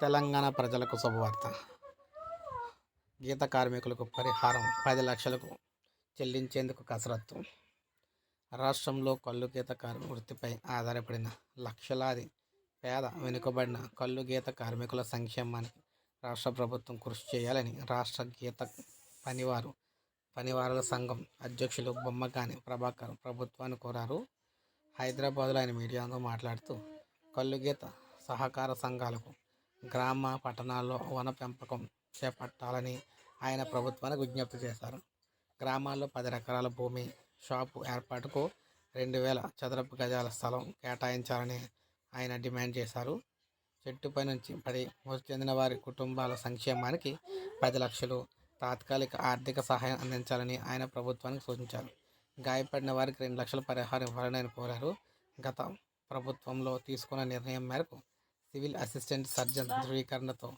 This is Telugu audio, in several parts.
తెలంగాణ ప్రజలకు శుభవార్త. గీత కార్మికులకు పరిహారం పది లక్షలకు చెల్లించేందుకు కసరత్తు. రాష్ట్రంలో కళ్ళు గీత కార్మిక వృత్తిపై ఆధారపడిన లక్షలాది పేద వెనుకబడిన కళ్ళు గీత కార్మికుల సంక్షేమానికి రాష్ట్ర ప్రభుత్వం కృషి చేయాలని రాష్ట్ర గీత పనివారు పనివారుల సంఘం అధ్యక్షులు బొమ్మగాని ప్రభాకర్ ప్రభుత్వాన్ని కోరారు. హైదరాబాద్లో ఆయన మీడియాతో మాట్లాడుతూ కళ్ళు గీత సహకార సంఘాలకు గ్రామ పట్టణాల్లో వన పెంపకం చేపట్టాలని ఆయన ప్రభుత్వానికి విజ్ఞప్తి చేశారు. గ్రామాల్లో పది ఎకరాల భూమి షాపు ఏర్పాటుకు రెండు వేల చదరపు గజాల స్థలం కేటాయించాలని ఆయన డిమాండ్ చేశారు. చెట్టుపై నుంచి పడి మృతి చెందిన వారి కుటుంబాల సంక్షేమానికి పది లక్షలు తాత్కాలిక ఆర్థిక సహాయం అందించాలని ఆయన ప్రభుత్వానికి సూచించారు. గాయపడిన వారికి రెండు లక్షల పరిహారం ఇవ్వాలని ఆయన కోరారు. గత ప్రభుత్వంలో తీసుకున్న నిర్ణయం మేరకు సివిల్ అసిస్టెంట్ సర్జన్ ధృవీకరణతో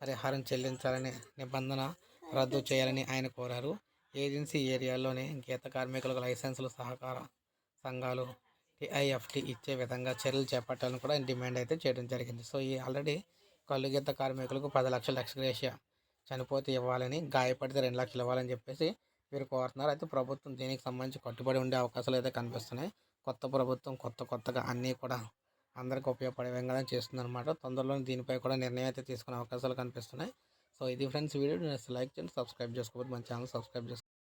పరిహారం చెల్లించాలని నిబంధన రద్దు చేయాలని ఆయన కోరారు. ఏజెన్సీ ఏరియాలోని గీత కార్మికులకు లైసెన్సులు సహకార సంఘాలు టిఐఎఫ్టి ఇచ్చే విధంగా చర్యలు చేపట్టాలని కూడా డిమాండ్ అయితే చేయడం జరిగింది. సో ఈ ఆల్రెడీ కళ్ళు గీత కార్మికులకు పది లక్షల ఎక్స్గ్రేషియా చనిపోతే ఇవ్వాలని గాయపడితే రెండు లక్షలు ఇవ్వాలని చెప్పేసి వీరు కోరుతున్నారు. అయితే ప్రభుత్వం దీనికి సంబంధించి కట్టుబడి ఉండే అవకాశాలు అయితే కనిపిస్తున్నాయి. కొత్త ప్రభుత్వం కొత్త కొత్తగా అన్నీ కూడా అందరికీ ఉపయోగపడే విధంగా చేస్తుందన్నమాట. తొందరలో దీనిపై కూడా నిర్ణయం అయితే తీసుకునే అవకాశాలు కనిపిస్తున్నాయి. సో ఇది ఫ్రెండ్స్ వీడియో. లైక్ చేయండి సబ్స్క్రైబ్ చేసుకోవచ్చు మన ఛానల్ సబ్స్క్రైబ్ చేసుకోండి